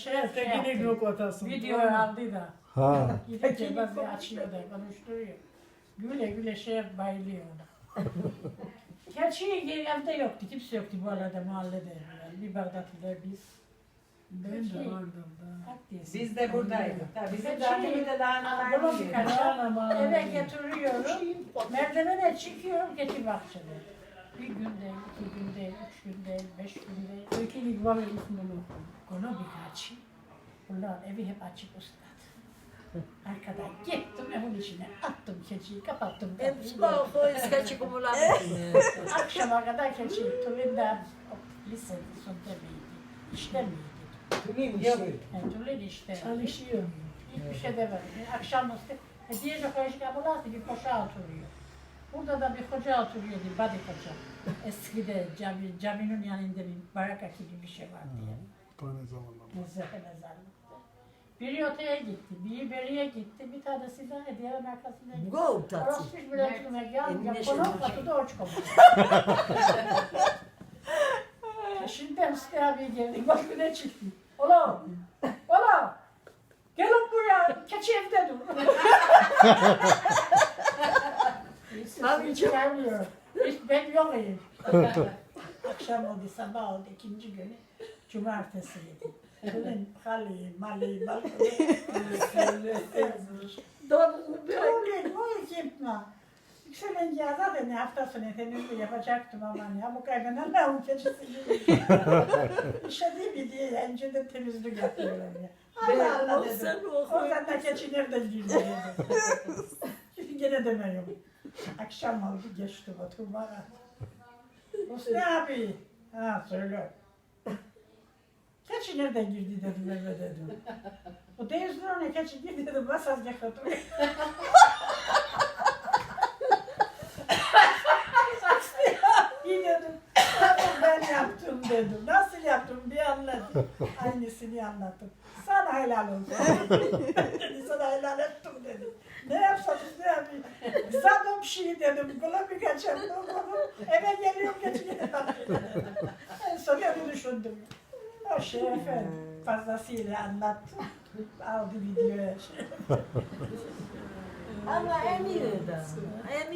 Şeref de Şey yine yaptı. yok ortasında. Video aldı da. Ha. Gidince bazı açıyor da konuşturuyor. Güle güle şeye bayılıyor ona. Gerçi evde yoktu, kimse yoktu bu arada mahallede. Yani bir Bağdatlılar biz. Ben de vardım da. Biz de buradaydık. Da bizim Şey, de annemi Aman. eve getiriyorum. Merdivene çıkıyorum keçi bahçede. Bir günde, iki günde, üç günde, beş günde. Ökilik var ismini. Konu birkaç. Ulan evi hep açık ıslat. Arkadan gittim evin içine attım keçiyi kapattım. kapıyı. Akşama kadar keçi tulunda lise son demeydi. İşte miydi? Tülin işte. Yani tulun işte. Çalışıyor. Hiçbir şey demedim. Akşamüstü e, diğer bir koşu kapılardı bir koşa oturuyor. Burada da bir hoca oturuyordu, Badi Hoca. Eskide cami, caminin yanında bir baraka gibi bir şey var diye. Tane zamanlar. Mezarı mezarlıkta. Biri öteye gitti, biri beriye gitti, bir tanesi de hediyenin arkasında gitti. Go tatlı. Orası bir biletime gel, Emine ya konak Hoca. katı da oç komuş. Şimdi ben Sıkı abi geldik, bak ne çıktı. Ola, ola, gelin buraya, keçi evde dur. Abi çıkarmıyor. Hiç ben yok. Akşam oldu, sabah oldu, ikinci günü. Cumartesiydi. Dedim, hali, mali, mali. Doğru, bu gitme. Yükselince zaten hafta sonu temizliği yapacaktım ama ya bu kaynanan ne keçisi gibi. İşe değil mi diye önceden temizlik yapıyorum ya. Allah Allah dedim. Oradan da girdi dedim. Şimdi gene demiyorum. Akşam oldu geçti oturmaya. Hüsnü abi. Ha söyle. Keçi nereden girdi dedim eve dedim. O denizin önüne keçi girdi dedim. Masaz yakaladım. İyi dedim. Tamam ben yaptım dedim. Nasıl yaptım bir anladım. Aynısını anlattım. Sana helal olsun. sana helal ettim dedi. Ne yapsanız ne yapayım? Zadım şey dedim. Bir kaçalım. Eve geliyorum geçiyor. En son öyle düşündüm. O şerefe fazlasıyla anlattım. Aldı videoya şey. Ama de. Emir